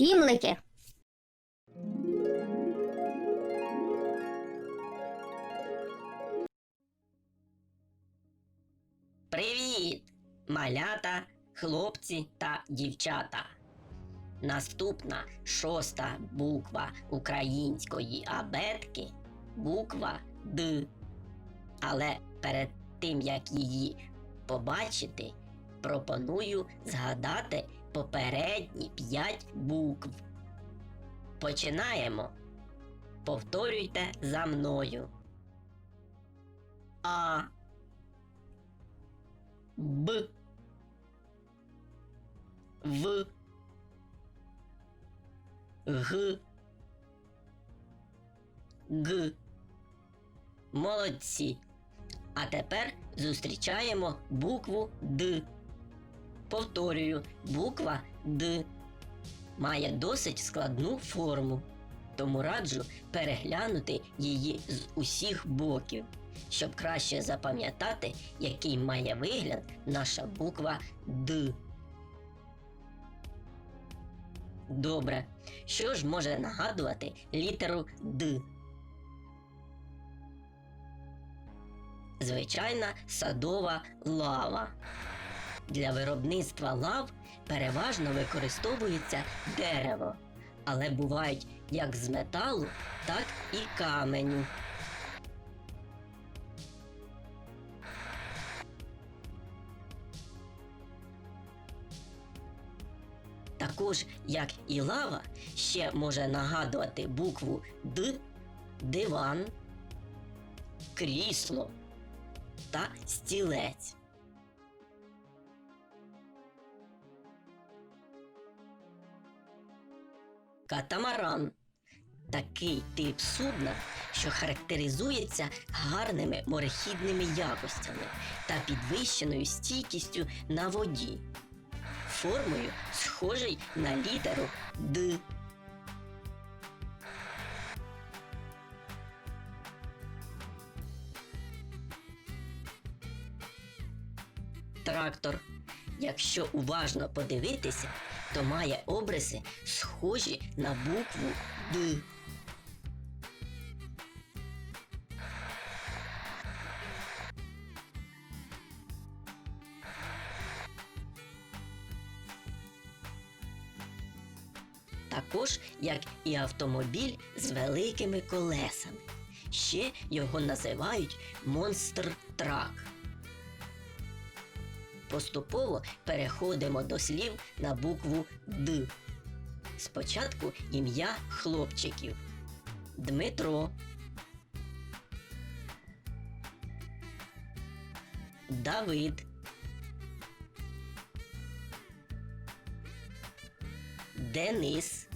Сімлики. Привіт, малята, хлопці та дівчата. Наступна шоста буква української абетки буква Д. Але перед тим як її побачити, пропоную згадати попередні п'ять букв. Починаємо. Повторюйте за мною. А. Б. В. Г. Г. Молодці. А тепер зустрічаємо букву Д. Повторюю, буква Д має досить складну форму, тому раджу переглянути її з усіх боків, щоб краще запам'ятати, який має вигляд наша буква Д. Добре. Що ж може нагадувати літеру Д? Звичайна садова лава. Для виробництва лав переважно використовується дерево, але бувають як з металу, так і каменю. Також, як і лава, ще може нагадувати букву Д, диван, крісло та стілець. Катамаран такий тип судна, що характеризується гарними морехідними якостями та підвищеною стійкістю на воді, формою схожий на літеру Д. Трактор. Якщо уважно подивитися, то має обриси схожі на букву Д. Також як і автомобіль з великими колесами. Ще його називають монстр трак. Поступово переходимо до слів на букву Д. Спочатку ім'я хлопчиків Дмитро. Давид. Денис.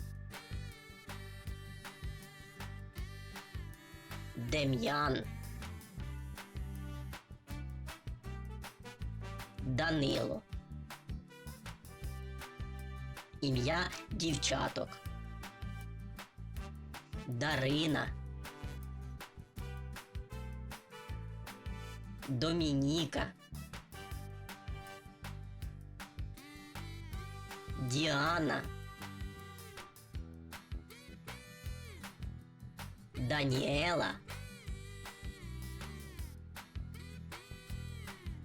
Дем'ян. Данило. Ім'я дівчаток. Дарина. Домініка. Діана. Даніела.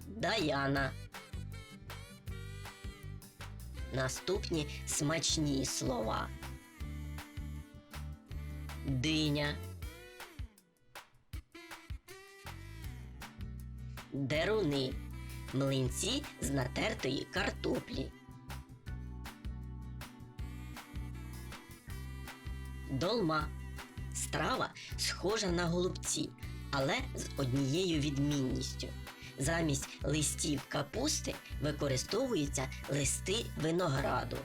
Даяна. Наступні смачні слова. Диня. Деруни. Млинці з натертої картоплі. Долма. Страва схожа на голубці, але з однією відмінністю. Замість листів капусти використовуються листи винограду.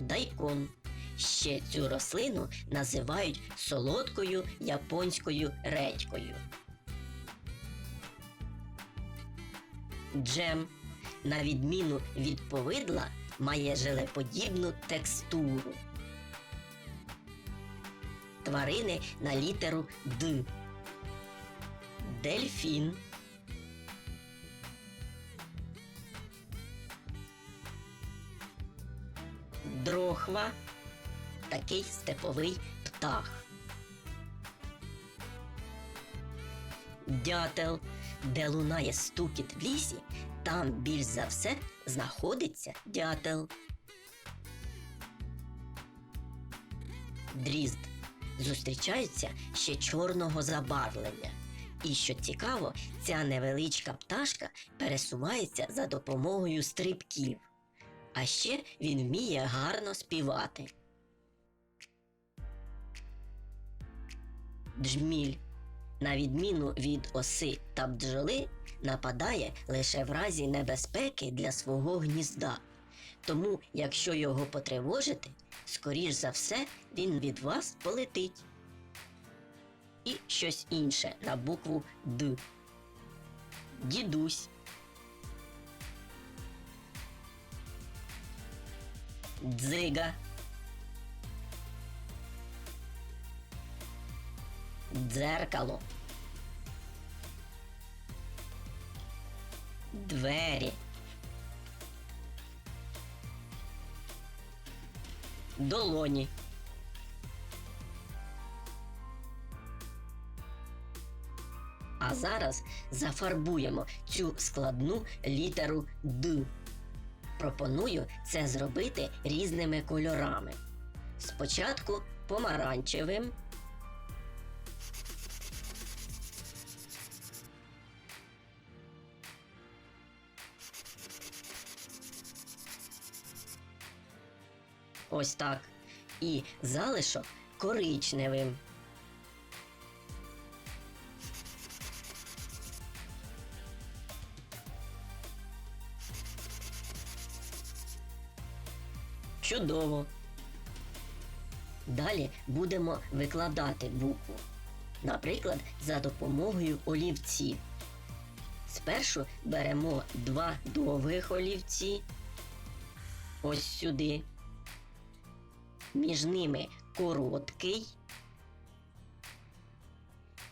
Дайкон. Ще цю рослину називають солодкою японською редькою. Джем, на відміну від повидла, має желеподібну текстуру. Тварини на літеру Д. Дельфін. Дрохва такий степовий птах. Дятел, де лунає стукіт в лісі, там більш за все знаходиться дятел. Дрізд зустрічаються ще чорного забарвлення. І що цікаво, ця невеличка пташка пересувається за допомогою стрибків. А ще він вміє гарно співати. Джміль, на відміну від оси та бджоли, нападає лише в разі небезпеки для свого гнізда. Тому, якщо його потривожити, скоріш за все він від вас полетить. І щось інше на букву Д. Дідусь. Дзига. Дзеркало. Двері. Долоні. Зараз зафарбуємо цю складну літеру Д. Пропоную це зробити різними кольорами. Спочатку помаранчевим. Ось так. І залишок коричневим. Чудово. Далі будемо викладати букву. Наприклад, за допомогою олівців. Спершу беремо два довгих олівці. Ось сюди. Між ними короткий.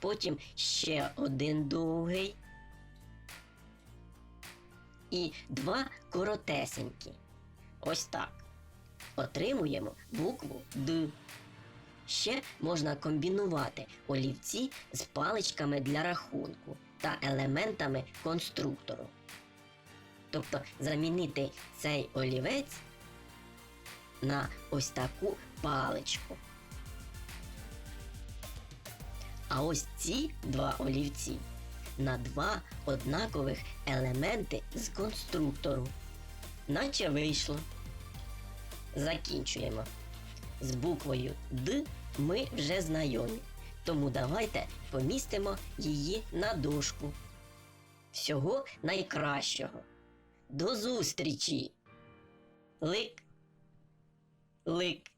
Потім ще один довгий. І два коротесенькі. Ось так. Отримуємо букву Д. Ще можна комбінувати олівці з паличками для рахунку та елементами конструктору. Тобто замінити цей олівець на ось таку паличку. А ось ці два олівці на два однакових елементи з конструктору. Наче вийшло. Закінчуємо. З буквою Д ми вже знайомі. Тому давайте помістимо її на дошку. Всього найкращого. До зустрічі! Лик! Лик!